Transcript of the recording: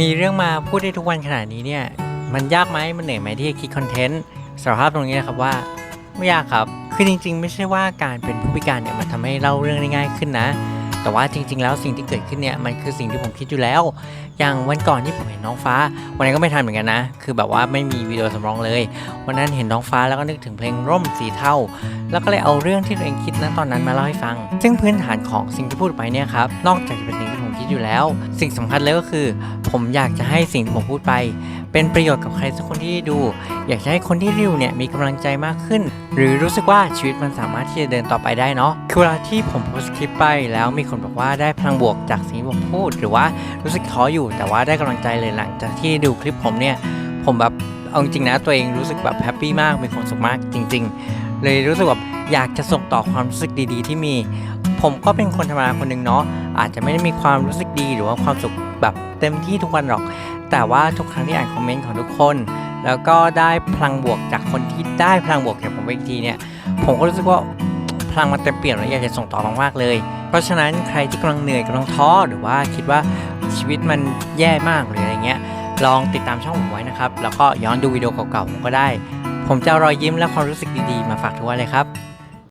มีเรื่องมาพูดได้ทุกวันขนาดนี้เนี่ย มันยากไหมมันเหนื่อยไหมที่จะคิดคอนเทนต์สารภาพตรงนี้นะครับว่า ไม่ยากครับ คือจริง ๆ ไม่ใช่ว่าการเป็นผู้พิการเนี่ยมันทำให้เล่าเรื่องได้ง่ายขึ้นนะ แต่ว่าจริง ๆ แล้วสิ่งที่เกิดขึ้นเนี่ยมันคือสิ่งที่ผมคิดอยู่แล้ว อย่างวันก่อนที่ผมเห็นน้องฟ้า วันนั้นก็ไม่ทันเหมือนกันนะ คือแบบว่าไม่มีวิดีโอสำรองเลย วันนั้นเห็นน้องฟ้าแล้วก็นึกถึงเพลงร่มสีเทาแล้วก็เลยเอาเรื่องที่ตัวเองคิดนะตอนนั้นมาเล่าให้ฟัง ซึ่งพื้นฐานของสิ่งที่พูดไปเนี่ยครับนอกจากจะเป็นสิ่ง คิดอยู่แล้ว สิ่งสำคัญเลยก็คือ ผมอยากจะให้สิ่งที่ผมพูดไป เป็นประโยชน์กับใครสักคนที่ดู อยากจะให้คนที่ดูเนี่ยมีกำลังใจมากขึ้น หรือรู้สึกว่าชีวิตมันสามารถที่จะเดินต่อไปได้เนาะคือเวลาที่ผมโพสคลิปไปแล้วมีคนบอกว่าได้พลังบวกจากสิ่งที่ผมพูด หรือว่ารู้สึกท้ออยู่แต่ว่าได้กำลังใจเลยหลังจากที่ดูคลิปผมเนี่ยผมแบบเอาจริงนะตัวเองรู้สึกแบบแฮปปี้มากมีความสุขมากจริง ๆ เลยรู้สึกแบบอยากจะส่งต่อความรู้สึกดีๆ ที่มี ผมก็เป็นคนธรรมดาคนหนึ่งเนาะอาจจะไม่ได้มีความรู้สึกดีหรือว่าความสุขแบบเต็มที่ทุกวันหรอก แต่ว่าทุกครั้งที่อ่านคอมเมนต์ของทุกคน แล้วก็ได้พลังบวกจากคนที่ได้พลังบวกจากผมไปอีกทีเนี่ยผมก็รู้สึกว่าพลังมันเต็มเปี่ยมแล้วอยากจะส่งต่อมากๆเลย เพราะฉะนั้นใครที่กำลังเหนื่อยกำลังท้อหรือว่าคิดว่าชีวิตมันแย่มากหรืออะไรเงี้ยลองติดตามช่องผมไว้นะครับ แล้วก็ย้อนดูวิดีโอเก่าๆผมก็ได้ ผมจะรอยยิ้มและความรู้สึกดีๆ มาฝากทุกวันเลยครับ